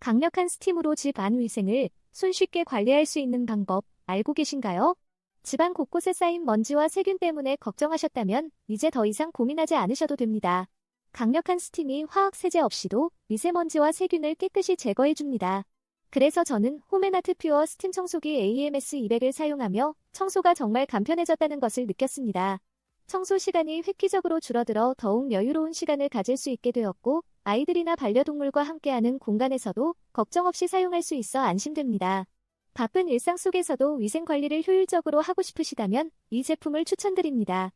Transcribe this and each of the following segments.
강력한 스팀으로 집 안 위생을 손쉽게 관리할 수 있는 방법 알고 계신가요? 집안 곳곳에 쌓인 먼지와 세균 때문에 걱정하셨다면 이제 더 이상 고민하지 않으셔도 됩니다. 강력한 스팀이 화학 세제 없이도 미세먼지와 세균을 깨끗이 제거해 줍니다. 그래서 저는 홈앤아트 퓨어 스팀 청소기 AMS 200을 사용하며 청소가 정말 간편해졌다는 것을 느꼈습니다. 청소 시간이 획기적으로 줄어들어 더욱 여유로운 시간을 가질 수 있게 되었고 아이들이나 반려동물과 함께하는 공간에서도 걱정 없이 사용할 수 있어 안심됩니다. 바쁜 일상 속에서도 위생 관리를 효율적으로 하고 싶으시다면 이 제품을 추천드립니다.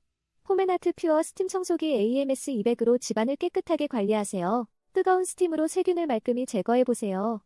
홈앤아트 퓨어 스팀 청소기 AMS 200으로 집안을 깨끗하게 관리하세요. 뜨거운 스팀으로 세균을 말끔히 제거해보세요.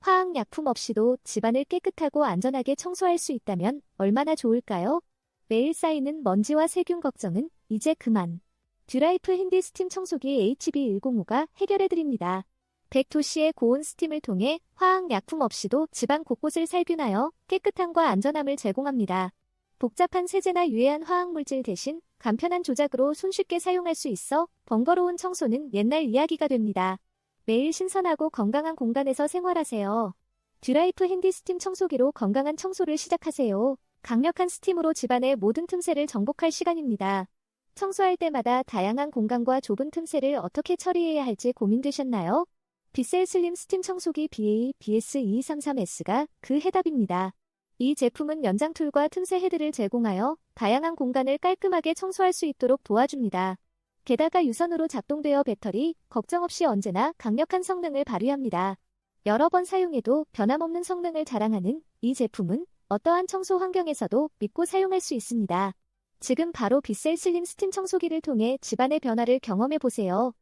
화학 약품 없이도 집안을 깨끗하고 안전하게 청소할 수 있다면 얼마나 좋을까요? 매일 쌓이는 먼지와 세균 걱정은 이제 그만. 듀라이프 핸디 스팀 청소기 HB105가 해결해드립니다. 100도씨의 고온 스팀을 통해 화학 약품 없이도 집안 곳곳을 살균하여 깨끗함과 안전함을 제공합니다. 복잡한 세제나 유해한 화학물질 대신 간편한 조작으로 손쉽게 사용할 수 있어 번거로운 청소는 옛날 이야기가 됩니다. 매일 신선하고 건강한 공간에서 생활하세요. 듀라이프 핸디 스팀 청소기로 건강한 청소를 시작하세요. 강력한 스팀으로 집안의 모든 틈새를 정복할 시간입니다. 청소할 때마다 다양한 공간과 좁은 틈새를 어떻게 처리해야 할지 고민되셨나요? 비셀 슬림 스팀 청소기 BA BS2233S가 그 해답입니다. 이 제품은 연장 툴과 틈새 헤드를 제공하여 다양한 공간을 깔끔하게 청소할 수 있도록 도와줍니다. 게다가 유선으로 작동되어 배터리, 걱정 없이 언제나 강력한 성능을 발휘합니다. 여러 번 사용해도 변함없는 성능을 자랑하는 이 제품은 어떠한 청소 환경에서도 믿고 사용할 수 있습니다. 지금 바로 빗셀 슬림 스팀 청소기를 통해 집안의 변화를 경험해 보세요.